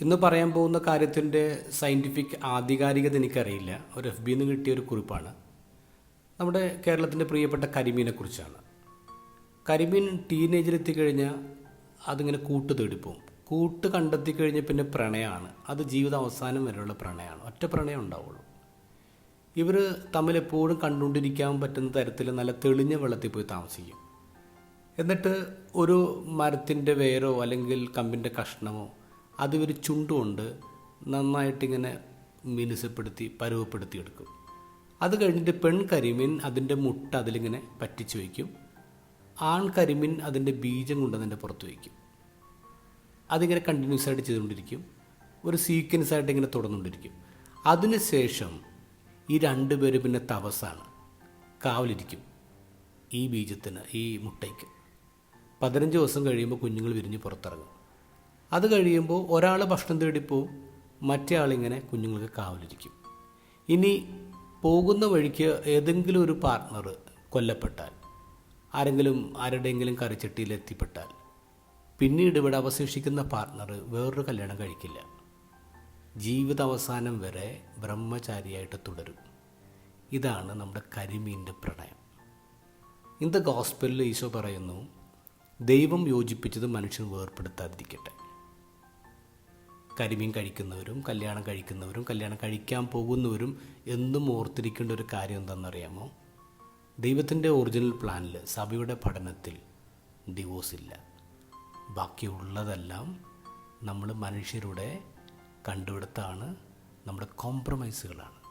ഇന്ന് പറയാൻ പോകുന്ന കാര്യത്തിന്റെ സയന്റിഫിക് ആധികാരികത എനിക്കറിയില്ല. ഒരു എഫ് നിന്ന് കിട്ടിയ ഒരു കുറിപ്പാണ്. നമ്മുടെ കേരളത്തിന്റെ പ്രിയപ്പെട്ട കരിമീനെക്കുറിച്ചാണ് കരിമീൻ ടീനേജിലെത്തി കഴിഞ്ഞാൽ അതിങ്ങനെ കൂട്ട് തേടിപ്പോവും. കൂട്ട് കണ്ടെത്തി കഴിഞ്ഞാൽ പിന്നെ പ്രണയമാണ് അത് ജീവിത അവസാനം വരെയുള്ള പ്രണയമാണ് ഒറ്റ പ്രണയം ഉണ്ടാവുള്ളൂ. ഇവർ തമ്മിൽ എപ്പോഴും കണ്ടുകൊണ്ടിരിക്കാൻ പറ്റുന്ന തരത്തിൽ നല്ല തെളിഞ്ഞ വെള്ളത്തിൽ പോയി താമസിക്കും. എന്നിട്ട് ഒരു മരത്തിന്റെ വേരോ അല്ലെങ്കിൽ കമ്പിന്റെ കഷ്ണമോ അത് ഒരു ചുണ്ടുകൊണ്ട് നന്നായിട്ടിങ്ങനെ മിനുസപ്പെടുത്തി പരുവപ്പെടുത്തി എടുക്കും അത് കഴിഞ്ഞിട്ട് പെൺ കരിമീൻ അതിന്റെ മുട്ട അതിലിങ്ങനെ പറ്റിച്ച് വയ്ക്കും. ആൺ കരിമീൻ അതിന്റെ ബീജം കൊണ്ട് അതിന്റെ പുറത്ത് വയ്ക്കും. അതിങ്ങനെ കണ്ടിന്യൂസ് ആയിട്ട് ചെയ്തുകൊണ്ടിരിക്കും. ഒരു സീക്വൻസ് ആയിട്ട് ഇങ്ങനെ തുടർന്നുകൊണ്ടിരിക്കും. അതിനുശേഷം ഈ രണ്ടുപേരും പിന്നെ തപസ്സാണ്. കാവലിരിക്കും ഈ ബീജത്തിന് ഈ മുട്ടയ്ക്ക്. പതിനഞ്ച് ദിവസം കഴിയുമ്പോൾ കുഞ്ഞുങ്ങൾ വിരിഞ്ഞ് പുറത്തിറങ്ങും. അത് കഴിയുമ്പോൾ ഒരാൾ ഭക്ഷണം തേടിപ്പോവും മറ്റേ ആളിങ്ങനെ കുഞ്ഞുങ്ങൾക്ക് കാവലിരിക്കും. ഇനി പോകുന്ന വഴിക്ക് ഏതെങ്കിലും ഒരു പാർട്ട്ണർ കൊല്ലപ്പെട്ടാൽ ആരെങ്കിലും ആരുടെയെങ്കിലും കറിച്ചട്ടിയിൽ എത്തിപ്പെട്ടാൽ പിന്നീട് ഇവിടെ അവശേഷിക്കുന്ന പാർട്ട്ണർ വേറൊരു കല്യാണം കഴിക്കില്ല. ജീവിത അവസാനം വരെ ബ്രഹ്മചാരിയായിട്ട് തുടരും. ഇതാണ് നമ്മുടെ കരിമീന്റെ പ്രണയം. ഇന്ന് ഗോസ്പെല്ലിൽ ഈശോ പറയുന്നു ദൈവം യോജിപ്പിച്ചത് മനുഷ്യൻ വേർപ്പെടുത്താതിരിക്കട്ടെ. കരിമീൻ കഴിക്കുന്നവരും കല്യാണം കഴിക്കുന്നവരും കല്യാണം കഴിക്കാൻ പോകുന്നവരും എന്നും ഓർത്തിരിക്കേണ്ട ഒരു കാര്യം എന്താണെന്നറിയാമോ? ദൈവത്തിന്റെ ഒറിജിനൽ പ്ലാനിൽ സഭയുടെ പഠനത്തിൽ ഡിവോഴ്സ് ഇല്ല. ബാക്കിയുള്ളതെല്ലാം നമ്മൾ മനുഷ്യരുടെ കണ്ടുപിടുത്താണ് നമ്മുടെ കോംപ്രമൈസുകളാണ്